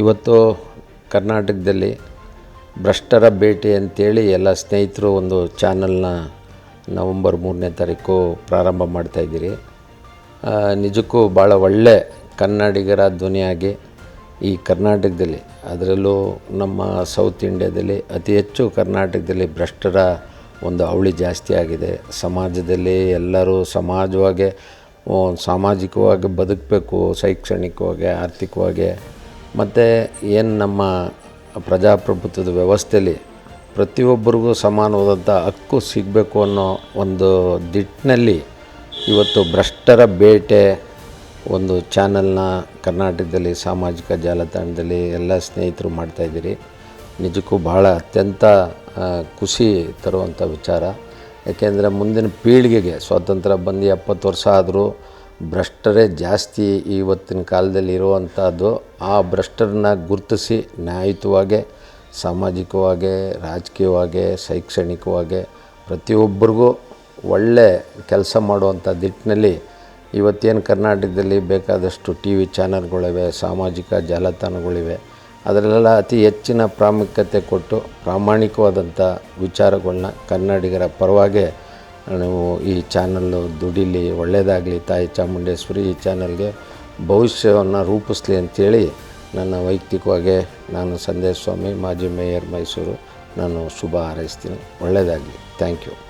ಇವತ್ತು ಕರ್ನಾಟಕದಲ್ಲಿ ಭ್ರಷ್ಟರ ಭೇಟಿ ಅಂತೇಳಿ ಎಲ್ಲ ಸ್ನೇಹಿತರು ಒಂದು ಚಾನಲ್ನ ನವಂಬರ್ ಮೂರನೇ ತಾರೀಕು ಪ್ರಾರಂಭ ಮಾಡ್ತಾಯಿದ್ದೀರಿ ನಿಜಕ್ಕೂ ಭಾಳ ಒಳ್ಳೆ ಕನ್ನಡಿಗರ ಧ್ವನಿಯಾಗಿ ಈ ಕರ್ನಾಟಕದಲ್ಲಿ, ಅದರಲ್ಲೂ ನಮ್ಮ ಸೌತ್ ಇಂಡಿಯಾದಲ್ಲಿ ಅತಿ ಹೆಚ್ಚು ಕರ್ನಾಟಕದಲ್ಲಿ ಭ್ರಷ್ಟರ ಒಂದು ಅವಳಿ ಜಾಸ್ತಿ ಆಗಿದೆ. ಸಮಾಜದಲ್ಲಿ ಎಲ್ಲರೂ ಸಮಾಜವಾಗಿ ಸಾಮಾಜಿಕವಾಗಿ ಬದುಕಬೇಕು, ಶೈಕ್ಷಣಿಕವಾಗಿ, ಆರ್ಥಿಕವಾಗಿ. ಮತ್ತು ಏನು ನಮ್ಮ ಪ್ರಜಾಪ್ರಭುತ್ವದ ವ್ಯವಸ್ಥೆಯಲ್ಲಿ ಪ್ರತಿಯೊಬ್ಬರಿಗೂ ಸಮಾನವಾದಂಥ ಹಕ್ಕು ಸಿಗಬೇಕು ಅನ್ನೋ ಒಂದು ದಿಟ್ಟಿನಲ್ಲಿ ಇವತ್ತು ಭ್ರಷ್ಟರ ಬೇಟೆ ಒಂದು ಚಾನಲ್ನ ಕರ್ನಾಟಕದಲ್ಲಿ, ಸಾಮಾಜಿಕ ಜಾಲತಾಣದಲ್ಲಿ ಎಲ್ಲ ಸ್ನೇಹಿತರು ಮಾಡ್ತಾಯಿದ್ದೀರಿ ನಿಜಕ್ಕೂ ಭಾಳ ಅತ್ಯಂತ ಖುಷಿ ತರುವಂಥ ವಿಚಾರ. ಯಾಕೆಂದರೆ ಮುಂದಿನ ಪೀಳಿಗೆಗೆ ಸ್ವಾತಂತ್ರ್ಯ ಬಂದು ಎಪ್ಪತ್ತು ವರ್ಷ ಆದರೂ ಭ್ರಷ್ಟರೇ ಜಾಸ್ತಿ ಇವತ್ತಿನ ಕಾಲದಲ್ಲಿ ಇರುವಂಥದ್ದು ಆ ಭ್ರಷ್ಟರನ್ನ ಗುರುತಿಸಿ ನ್ಯಾಯಯುತವಾಗಿ, ಸಾಮಾಜಿಕವಾಗಿ, ರಾಜಕೀಯವಾಗಿ, ಶೈಕ್ಷಣಿಕವಾಗಿ ಪ್ರತಿಯೊಬ್ಬರಿಗೂ ಒಳ್ಳೆ ಕೆಲಸ ಮಾಡುವಂಥ ದಿಟ್ಟಿನಲ್ಲಿ ಇವತ್ತೇನು ಕರ್ನಾಟಕದಲ್ಲಿ ಬೇಕಾದಷ್ಟು ಟಿ ವಿ ಚಾನಲ್ಗಳಿವೆ, ಸಾಮಾಜಿಕ ಜಾಲತಾಣಗಳಿವೆ. ಅದರಲ್ಲೆಲ್ಲ ಅತಿ ಹೆಚ್ಚಿನ ಪ್ರಾಮುಖ್ಯತೆ ಕೊಟ್ಟು ಪ್ರಾಮಾಣಿಕವಾದಂಥ ವಿಚಾರಗಳನ್ನ ಕನ್ನಡಿಗರ ಪರವಾಗಿ ನೀವು ಈ ಚಾನಲ್ಲು ದುಡಿಲಿ ಒಳ್ಳೆಯದಾಗಲಿ ತಾಯಿ ಚಾಮುಂಡೇಶ್ವರಿ ಈ ಚಾನಲ್ಗೆ ಭವಿಷ್ಯವನ್ನು ರೂಪಿಸ್ಲಿ ಅಂಥೇಳಿ ನನ್ನ ವೈಯಕ್ತಿಕವಾಗಿ ನಾನು ಸಂದೇಶ್ ಸ್ವಾಮಿ, ಮಾಜಿ ಮೇಯರ್ ಮೈಸೂರು, ನಾನು ಶುಭ ಹಾರೈಸ್ತೀನಿ. ಒಳ್ಳೆಯದಾಗಲಿ ಥ್ಯಾಂಕ್ ಯು.